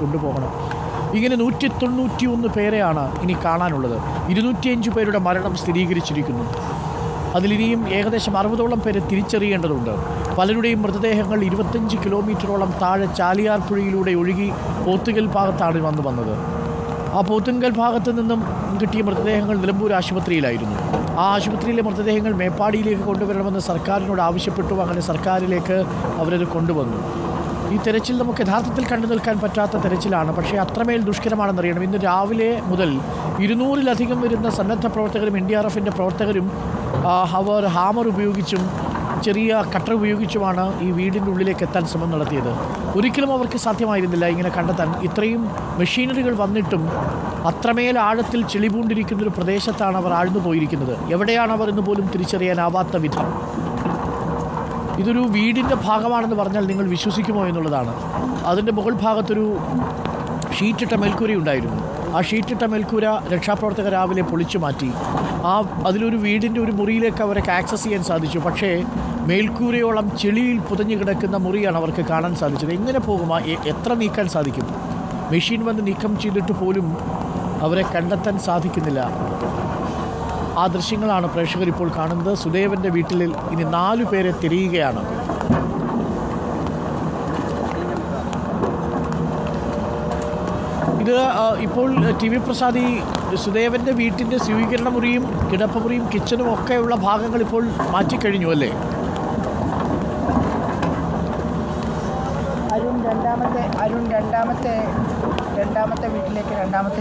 കൊണ്ടുപോകണം. ഇങ്ങനെ നൂറ്റി തൊണ്ണൂറ്റി ഒന്ന് പേരെയാണ് ഇനി കാണാനുള്ളത്. ഇരുന്നൂറ്റിയഞ്ച് പേരുടെ മരണം സ്ഥിരീകരിച്ചിരിക്കുന്നു. അതിലിനിയും ഏകദേശം അറുപതോളം പേരെ തിരിച്ചറിയേണ്ടതുണ്ട്. പലരുടെയും മൃതദേഹങ്ങൾ ഇരുപത്തഞ്ച് കിലോമീറ്ററോളം താഴെ ചാലിയാർ പുഴയിലൂടെ ഒഴുകി പോത്തുകൽ ഭാഗത്താണ് വന്നു വന്നത്. ആ പോത്തുങ്കൽ ഭാഗത്ത് നിന്നും കിട്ടിയ മൃതദേഹങ്ങൾ നിലമ്പൂർ ആശുപത്രിയിലായിരുന്നു. ആ ആശുപത്രിയിലെ മൃതദേഹങ്ങൾ മേപ്പാടിയിലേക്ക് കൊണ്ടുവരണമെന്ന് സർക്കാരിനോട് ആവശ്യപ്പെട്ടു. അങ്ങനെ സർക്കാരിലേക്ക് അവരത് കൊണ്ടുവന്നു. ഈ തെരച്ചിൽ നമുക്ക് യഥാർത്ഥത്തിൽ കണ്ടു നിൽക്കാൻ പറ്റാത്ത തെരച്ചിലാണ്. പക്ഷേ അത്രമേൽ ദുഷ്കരമാണെന്നറിയണം. ഇന്ന് രാവിലെ മുതൽ ഇരുന്നൂറിലധികം വരുന്ന സന്നദ്ധ പ്രവർത്തകരും എൻ ഡി ആർ എഫിന്റെ പ്രവർത്തകരും അവർ ഹാമർ ഉപയോഗിച്ചും ചെറിയ കട്ടർ ഉപയോഗിച്ചുമാണ് ഈ വീടിന്റെ ഉള്ളിലേക്ക് എത്താൻ ശ്രമം നടത്തിയത്. ഒരിക്കലും അവർക്ക് സാധ്യമായിരുന്നില്ല ഇങ്ങനെ കണ്ടെത്താൻ. ഇത്രയും മെഷീനറികൾ വന്നിട്ടും അത്രമേൽ ആഴത്തിൽ ചെളിപൂണ്ടിരിക്കുന്ന ഒരു പ്രദേശത്താണ് അവർ ആഴ്ന്നു പോയിരിക്കുന്നത് എവിടെയാണ് അവർ എന്ന് പോലും തിരിച്ചറിയാനാവാത്ത വിധം. ഇതൊരു വീടിന്റെ ഭാഗമാണെന്ന് പറഞ്ഞാൽ നിങ്ങൾ വിശ്വസിക്കുമോ എന്നുള്ളതാണ്. അതിന്റെ മുകൾ ഭാഗത്തൊരു ഷീറ്റിട്ട മേൽക്കൂര ഉണ്ടായിരുന്നു. ആ ഷീറ്റിട്ട മേൽക്കൂര രക്ഷാപ്രവർത്തകർ രാവിലെ പൊളിച്ചു മാറ്റി. ആ അതിലൊരു വീടിന്റെ ഒരു മുറിയിലേക്ക് അവർക്ക് ആക്സസ് ചെയ്യാൻ സാധിച്ചു. പക്ഷേ മേൽക്കൂരയോളം ചെളിയിൽ പുതഞ്ഞു കിടക്കുന്ന മുറിയാണ് അവർക്ക് കാണാൻ സാധിച്ചത്. എങ്ങനെ പോകും? എത്ര നീക്കാൻ സാധിക്കും? മെഷീൻ വന്ന് നീക്കം ചെയ്തിട്ട് പോലും അവരെ കണ്ടെത്താൻ സാധിക്കുന്നില്ല. ആ ദൃശ്യങ്ങളാണ് പ്രേക്ഷകർ ഇപ്പോൾ കാണുന്നത്. സുദേവന്റെ വീട്ടിൽ ഇനി നാലു പേരെ തിരിയുകയാണ്. ഇത് ഇപ്പോൾ ടി വി പ്രസാദ് ഈ സുദേവന്റെ വീട്ടിന്റെ സ്വീകരണ മുറിയും കിടപ്പുമുറിയും കിച്ചനും ഒക്കെയുള്ള ഭാഗങ്ങൾ ഇപ്പോൾ മാറ്റിക്കഴിഞ്ഞു അല്ലേ? അരുൺ രണ്ടാമത്തെ അരുൺ രണ്ടാമത്തെ രണ്ടാമത്തെ വീട്ടിലേക്ക് രണ്ടാമത്തെ